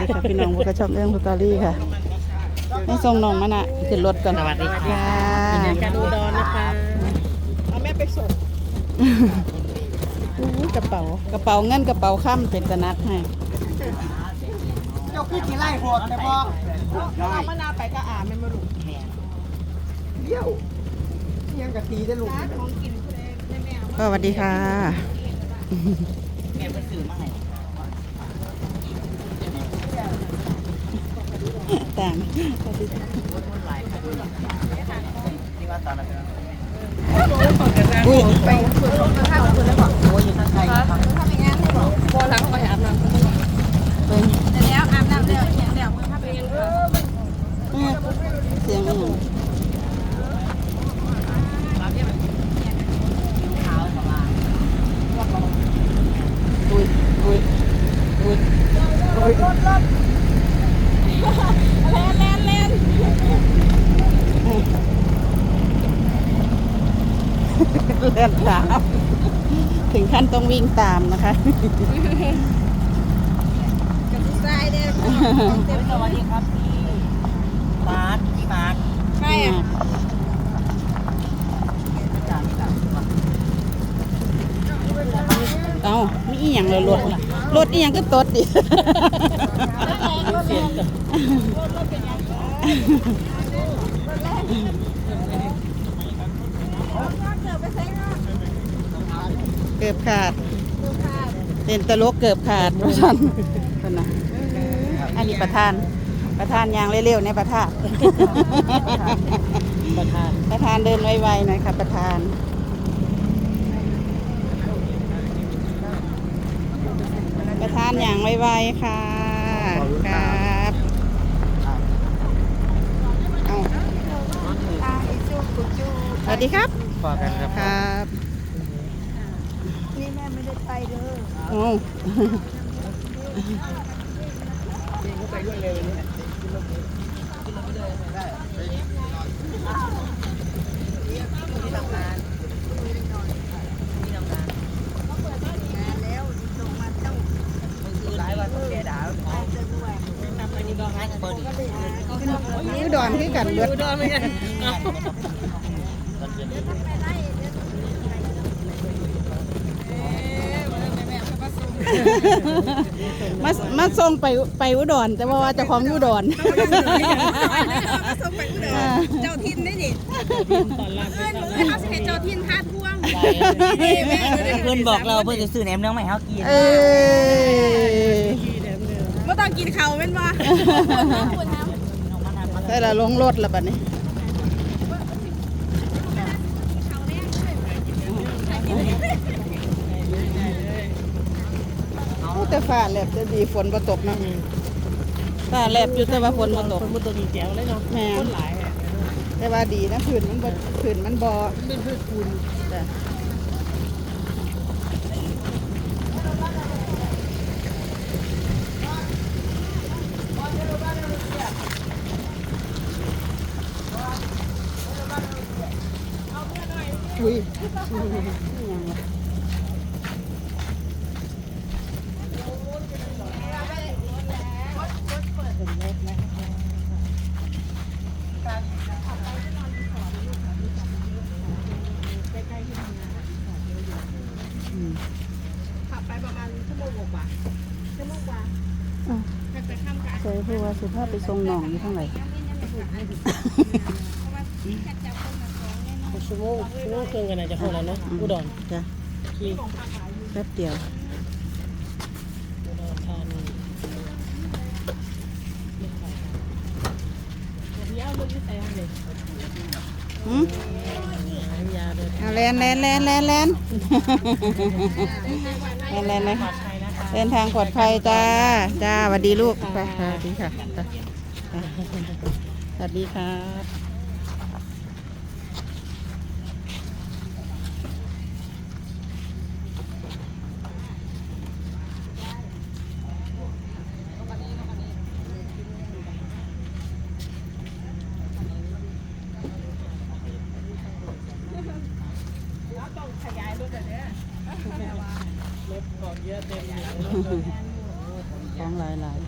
วัสดีค่ะพี่น้องพวกกระชอบเรื่องสตอรี่ค่ะให้ส่งน้องมานะขึ้นรถก่อนสวัสดีค่ะค่ะการอุดรนะคะเอาแม่ไปส่งอู้กระเป๋ากระเป๋าเงินกระเป๋าข้ามเป็นตะนักให้เจ้าคือกี่ไร่โหดแต่พอเอามะนาวไปก็อ่านมันมาลูกเดี่ยวยังกะตีได้ลูกก็สวัสดีค่ะแม่ไปซื้อมาให้ ต่างอนนั้นอุ้ยไปฝึกลงมาท่าคุณแล้วบอกโอ้ยอยู่ทางไทยครับพอหลังไปอาบน้ำเป็นแล้วอาบน้ำแล้วอย่างเดียวมึงถ้าไปยังเนี่ยเสียงอะไรง ขาวสบาย อุ้ยอุ้ยอุ้ย แล่นแล่นแล่น เลื่อนตามถึงขั้นต้องวิ่งตามนะคะกับผู้ชายเด้อสวัสดีครับพี่มาร์คพี่มาร์คใครอะจากที่ไหนวะเอ้ามีอีหยังเลยรถน่ะรถอีหยังก็ตดดิเสียง เกือบขาดเป็นตลกเกือบขาดว่าฉันคนน่ะอันนี้ประธาน ประธานยางเร็วๆในประธาน ประธาน ประธานเดินไวๆหน่อยค่ะ ประธานประธานอย่างไวๆค่ะ ครับ เอาสวัสดีครับ พอกันครับครับนี่แม่ไม่ได้ไปเด้อโอ้แล้วลงมาเจ้าหลายวันแกด่าไปจะด้วยอันนี้ก็ให้เปิดอุดรคือกันเบิดอุดรไม่ได้ มามาส่งไปไปอุดร แต่ว่าว่าเจะของอุดรส่งไปอุดรเจ้าทินได้ดิเพื่อนมือเขาสิเห็นเจ้าทินท่าท่วงเพื่อนบอกเราเพื่อนจะซื้อแหนมเนืองมาให้เขากินเออไม่ต้องกินเขาเป็นว่าแต่ละลงรถละบัดนี้เอา แต่ฟ้าแลบจะดีฝนบ่ตกเนาะฟ้าแลบอยู่แต่ว่าฝนบ่ตกคนตัวดีแจ๋วเลยเนาะแม่คนหลายแต่ว่าดีนะผื่นมันบ่ผื่นมันบ่เป็นเพื่อนคุณจ้ะอุ้ยอิหยังวะ ขับไปประมาณชั่วโมงกว่าชั่วโมงกว่า อะถ้าไปข้ามกลางใส่ผู้ว่าสุภาพไปส่งน้องอยู่ทางไหนชั่วโมงชั่วโมงครึ่งกันนะจะเข้าแล้วเนาะอุดรจ้ะที่แป๊บเดียวอุดรธานียาวเลยใส่เลยหืมยาเลยเอาแลนแลนแลนแลนแลนแลนแลนเลย เดินทางปลอดภัยจ้า จ้าสวัสดีลูกไปสวัสดีค่ะไปสวัสดีครับ รถก่อนเยอะเต็มเลย ของหลายหลาย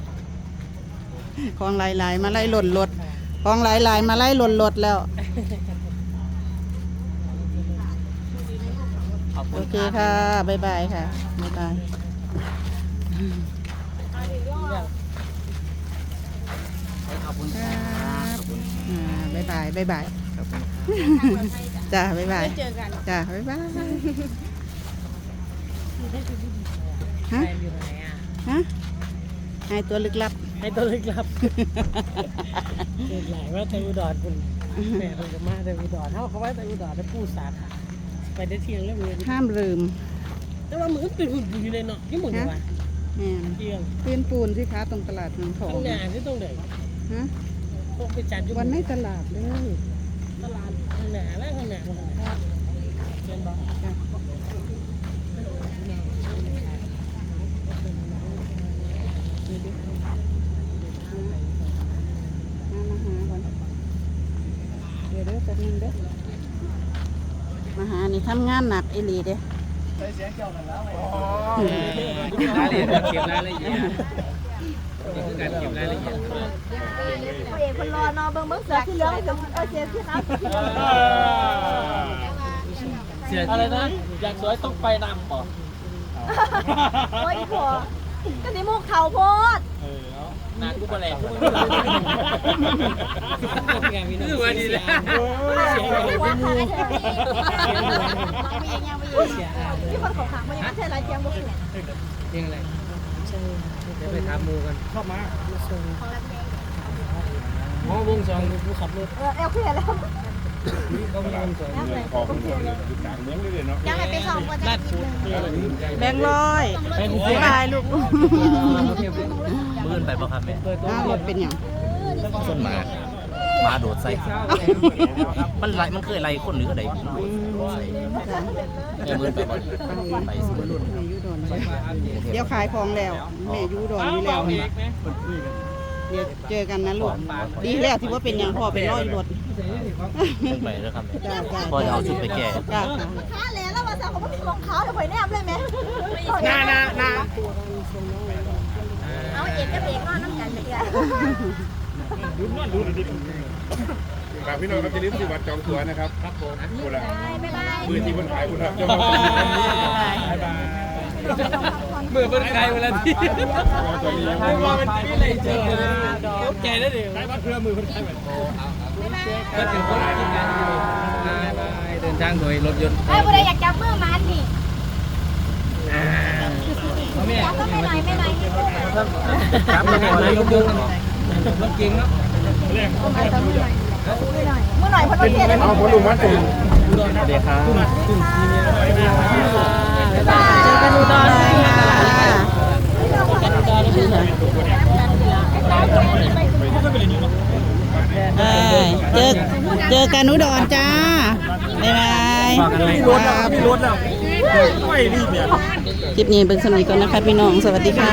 ของหลายๆมาไล่หล่นรถของหลายๆมาไล่หล่นรถแล้วขอบคุโอณเคค่ะบ๊ายบายค่ะบ๊ายบายขอบคุณคครัรับบอ่าบ๊ายบายบ๊ายบายขอบคุณจ้าบ๊ายบายเจอกันจ้าบ๊ายบาย ฮะแฟนอยู่ไหนอะฮะให้ตัวลึกลับ ให้ตัวเล็กลับเกิดหลายว่าไทยอุดรคุณแม่เป็นกับมาไทยอุดรเท่าเขาว่าไทยอุดรได้ปูสาขาไปได้เที่ยงแล้วมือห้ามลืม แต่ว่ามือเป็นหุ่นอยู่ในเนาะยี่หมุนอยู่ว่ะแม่นเที่ยงพื้นปูนที่ค้าตรงตลาดเมืองทอข้างงหน้าที่ตรงไหนฮะต้องไปจัดอยู่วันในตลาดเลยตลาดข้างหน้าแล้วข้างหน้าข้างหน้าเป็นบ้าจ้ะมามาหาก่อนเดี๋ยวเด้อแป๊บนึงเด้อ มาหานี่ทำงานหนักอีหลีเด้รายละเอียดเก็บรายละเอียดนี่คือการเก็บรายละเอียดเอกคนรอนอเบิ่งเบิ่งเสือที่เหลืองเสือเออเสือที่ครับเสียอะไรนะอยากสวยต้องไปนำป่ะโอ้ยผัวก็นี่มุกเขาโพด นานกูไปแหลกกูคือวันนี้แหละหัวขาดเธอนี่ยังไม่ยังไม่ยังที่คนของขังมันยังไม่ใช่ไรเทียมบุกเนี่ยยังไงเดี๋ยวไปถามมูกันเข้ามาของรักแม่อ๋อวงสองกูขับรถเออเอลเคลียร์แล้ว เขามีวงสองยังไงยังไงไปสองวันจะแบงค์ร้อยเป็นบ๊ายบายลูกมื่นไปป่ะครับแม่อ้าวรถเป็นอย่างส้นหมาหมาโดดใส่มันไล่มันเคยไล่คนหรืออะไรอืมจ้ะแม่มื่นไปบ่ไปสิมื่นแม่อยูดอนเลยเดี๋ยวขายของแล้วแม่อยูดอนอยู่แล้วเดี๋ยวเจอกันนะลูกดีแล้วที่ว่าเป็นอย่างพ่อเป็นร้อยรถไปแล้วครับจ้าจ้าพอจะเอาชุดไปแก้ขจ้า้าแล้วแล้วว่าสาวเขาไม่มีรองเท้าเดี๋ยวข่อยแนบเลยไหมนานานาเอาเอกกับเอกนอนน้ำกันไปเถอะฝากพี่น้องครับจะรีบที่วัดจองตัวนะครับครับผมคุณละบ๊ายบายมือที่บนขายคุณครับจะมา มือเป็นใครเวลาที่ตอนนี้ยังไม่ว่าเป็นที่ไหนเจอโอเคได้ดิบ๊ายบายก็ถึงคนที่การเดินทางโดยรถยนต์ไอ้บุได้อยากจับมือมันนี่ม่จับก็ไม่หน่อยไม่หน่อยนี่ครับมาก่อนเลยรถยนต์รถเก่งเนาะไม่หน่อยเมื่อหน่อยพอเราเทียได้ไหมเอาคนลุงวัสดตุ่มสวัสดีครับเจอกันอุดรเลยค่ะ เอ้ยเจอเจอกันอุดรจ้าบ๊ายบายครับรถแล้วไม่รีบเนี่ยคลิปนี้เป็นสำนีก่อนนะคะพี่น้อง สวัสดีค่ะ